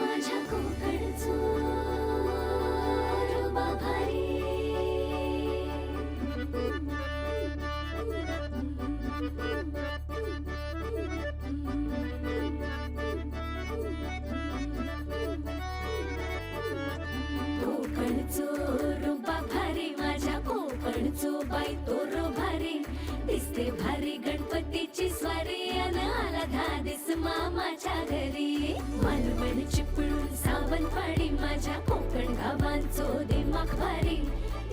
माझ्या कोकणचो रुबा भारी माझ्या रुबा भारी माझ्या कोकणचो बाई तो रो भारी. दिसते भारी गणपतीची स्वारी अन आला धादिस मामाच्या घरी. मालवण चिपळूण सावंतवाडी माझ्या कोकण गावांचो दिमाग भारी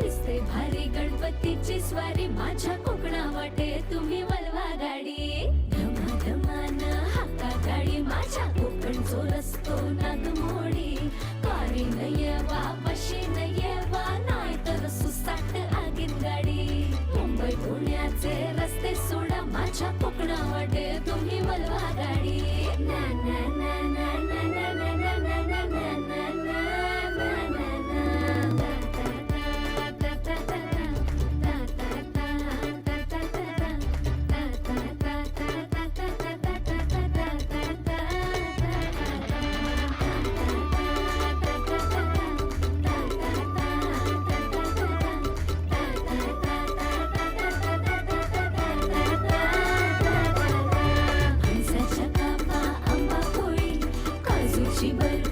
दिसते भारी गणपतीची स्वारी माझ्या कोकणा वाटे तुम्ही वलवा गाडी. धमा धमान हाका गाडी माझ्या कोकणचो रस्तो नागमोडी. कारी नयवा बशी नयवा she but